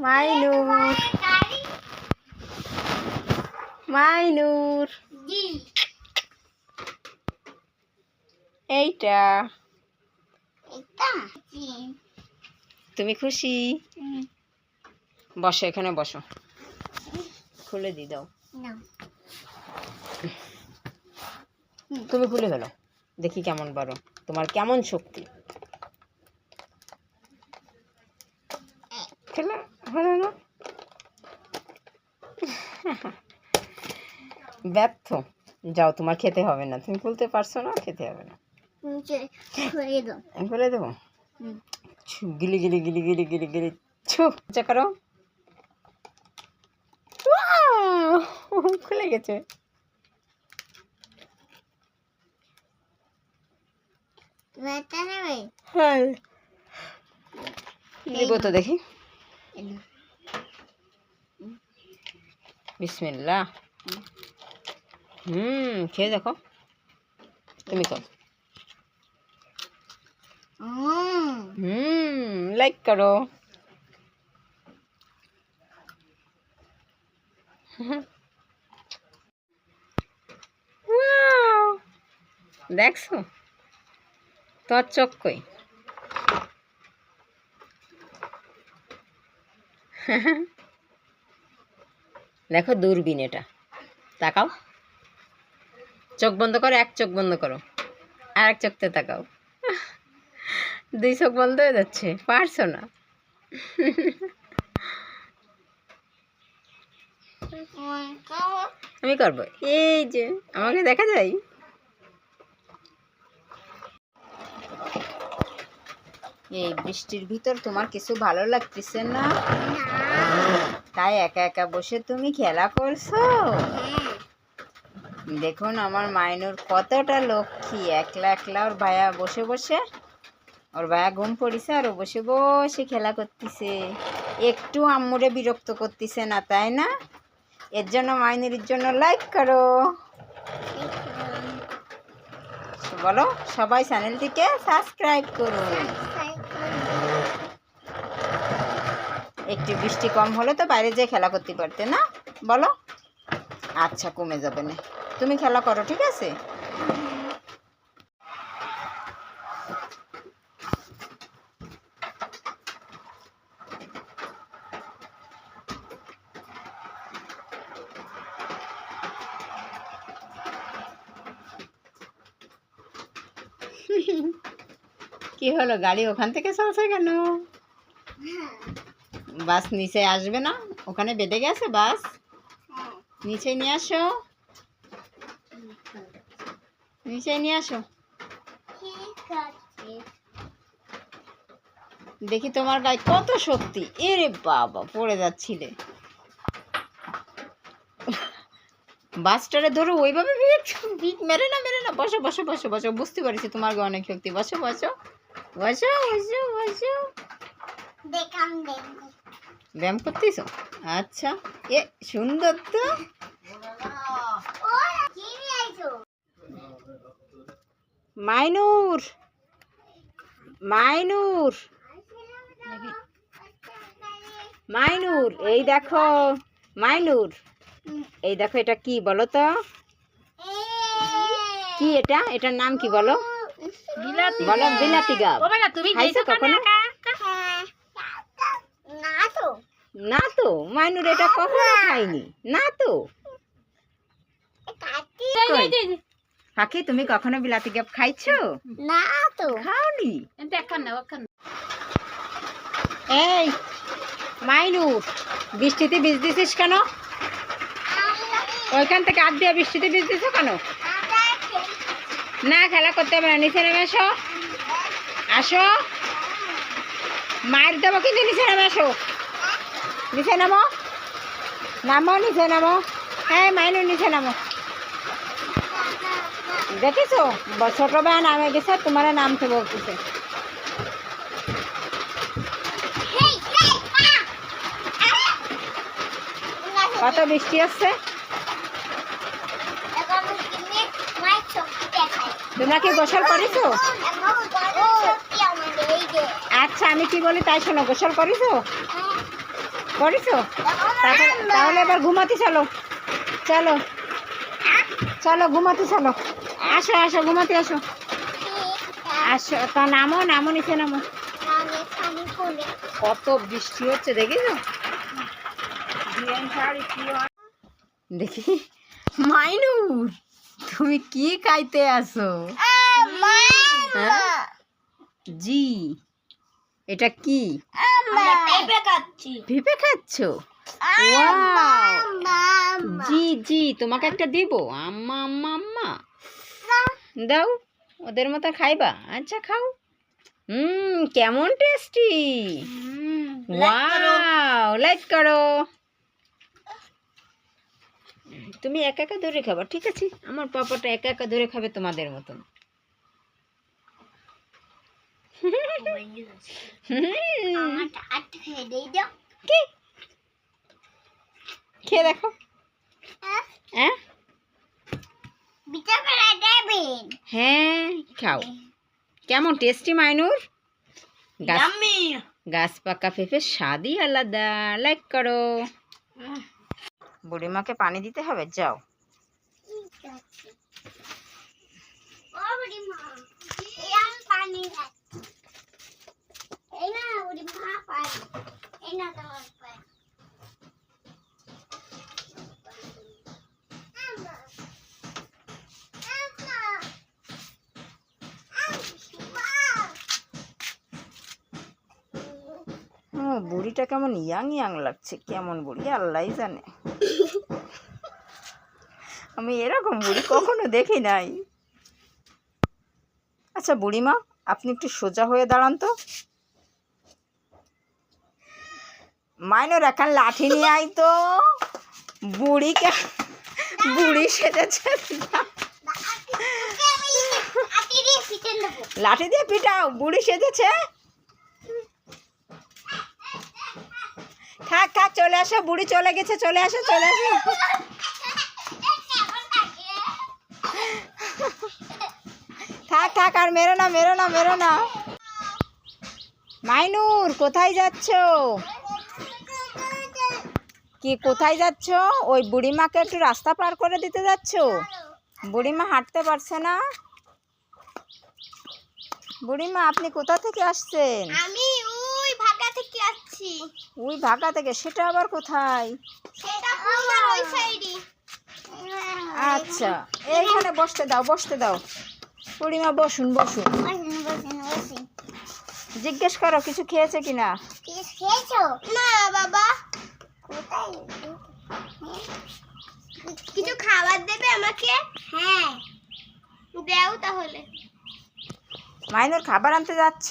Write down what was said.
মাইনুর। মাইনুর। এইটা। তুমি খুশি? বসো, এখানে বসো। খুলে দি দাও। তুমি খুলে ফেলো। দেখি কেমন পারো। তোমার কেমন শক্তি? খেলে? হলো না? ব্যর্থ। যাও তোমার খেতে হবে না। তুমি খুলতে পারছ না খেতে হবে না। খুলে দেবো? গিলি গিলি গিলি গিলি গিলি গিলি। ছু করো। Wow! খুলে গেছে। হ্যাঁ দিব তো দেখি। বিসমিল্লাহ। হুম খেয়ে দেখো। তুমি খাও। হুম লাইক করো! দেখছ? তোর চোখ কই? দেখো দূরবীন এটা। তাকাও। চোখ বন্ধ করো এক চোখ বন্ধ করো। আর এক চোখতে তাকাও। দুই চোখ বন্ধ হয়ে যাচ্ছে পারছ না। আমি করব। এই যে আমাকে দেখা যায়? এই বৃষ্টির ভিতর তোমার কিছু ভালো লাগতেছে না? তাই একা একা বসে তুমি খেলা করছ? দেখুন আমার মাইনুর কতটা লক্ষ্মী। একলা একলা ওর ভাইয়া বসে বসে, ওর ভাইয়া ঘুম পড়িছে আর ও বসে বসে খেলা করতেছে। একটু আম্মুরে বিরক্ত করতেছে না, তাই না? এর জন্য মাইনুরের জন্য লাইক করো। বলো, সবাই চ্যানেলটিকে সাবস্ক্রাইব করুন। একটু বৃষ্টি কম হলে তো বাইরে যেয়ে খেলা করতে পারতে, না? বলো? আচ্ছা কমে যাবে না। তুমি খেলা করো, ঠিক আছে? কি হলো, গাড়ি ওখান থেকে চলছে কেন? বাস নিচে আসবে না? ওখানে বেঁধে গেছে বাস? নিচে নিয়ে আসো। নিচে নিয়ে আসো। দেখি তোমার গায়ে কত শক্তি। এরে বাবা, পড়ে যাচ্ছিলে। বাসটারে ধরো, ওইভাবে বিট মেরে না মেরে না। বসো বসো বসো বসো। বুঝতে পারছি তোমার গায়ে অনেক শক্তি। বসো বসো। বসো বসো বসো। ব্যায়াম করতেছো? আচ্ছা এ সুন্দর তো। মাইনুর মাইনুর। মাইনুর এই দেখো মাইনুর। এই দেখো এটা কি বলো তো? কি এটা? এটার নাম কি বলো? বলো বিলাতি গাছ খাইছো কখনো? না তো মাইনুর এটা কখনো খাইনি। না তো? পাখি তুমি কখনো বিলাতি গাছ খাইছো? না তো। খাওনি? দেখান না ওখান এই মাইনুর বৃষ্টিতে বীজ দিছিস কেন? ওইখান থেকে হাত দিয়ে বৃষ্টিতে বীজ দিছো কেন? না খেলা করতে হবে না নিচে নেমে আসো আসো। মায়ের দেবো কিন্তু নিচে নেমে আসো নিচে নামো। নামো নিচে নামো। হ্যাঁ মাইনু নিচে নামো। দেখেছ? ব- ছোট ভাই নামে গেছে তোমার নামতে বলতেছে কত বৃষ্টি আসছে তোমরা কি গোসল করেছ আচ্ছা আমি কি বলি তাই শোনো? গোসল করেছ করেছ? তাহলে এবার ঘুমাতে চলো। চলো। চলো ঘুমাতে চলো। আসো আসো ঘুমাতে আসো। আসো তা নামো নামো নিচে নামো। কত বৃষ্টি হচ্ছে দেখিছো? দেখি। মাইনুর তুমি কি খাইতে আসো? হ্যাঁ? জি। এটা কি? ভেবে খাচ্ছ! জি জি তোমাকে একটা দিব। আম্মা আম্মা আম্মা। দাও ওদের মতো খাইবা। আচ্ছা খাও। হুম কেমন টেস্টি? ওয়াও লাইক করো। তুমি একা একা ধরে খাবা ঠিক আছে? আমার পাপাটা একা একা ধরে খাবে তোমাদের মতন হুম, কি খেয়ে দেখো। হ্যাঁ? হ্যাঁ খাও। কেমন টেস্টি মাইনুর? গাছ পাকা পেঁপে স্বাদই আলাদা। লাইক করো। বুড়িমাকে পানি দিতে হবে? যাও। ও বুড়িটা কেমন ইয়াং ইয়াং লাগছে কেমন বুড়ি আল্লাহ জানে। আমি এরকম বুড়ি কখনো দেখি নাই। আচ্ছা বুড়িমা আপনি একটু সোজা হয়ে দাঁড়ান তো। মাইনোর এখন লাঠি নিয়ে আই তো। বুড়িকে বুড়ি সেজেছে। লাঠি দিয়ে পিটাও বুড়ি সেজেছে থাক থাক চলে আসো, বুড়ি চলে গেছে, চলে আসো চলে আসো। থাক থাক, আর মেরো না মেরো না মেরো না। মাইনুর, কোথায় যাচ্ছ? কি, কোথায় যাচ্ছ? ওই বুড়িমাকে একটু রাস্তা পার করে দিতে যাচ্ছ? বুড়িমা হাঁটতে পারছে না। বুড়িমা, আপনি কোথা থেকে আসছেন? আমি ওই ভাগা থেকে সেটা আবার কোথায়? সেটা আমার ওই সাইডে। আচ্ছা এইখানে বসতে দাও বসতে দাও। পূর্ণিমা বসুন বসুন। জিজ্ঞেস করো কিছু খেয়েছে কিনা? খেয়েছো? না বাবা। কোথায়? কিছু খাবার দেবে আমাকে? হ্যাঁ। দাও তাহলে। মাইনুর খাবার আনতে যাচ্ছ?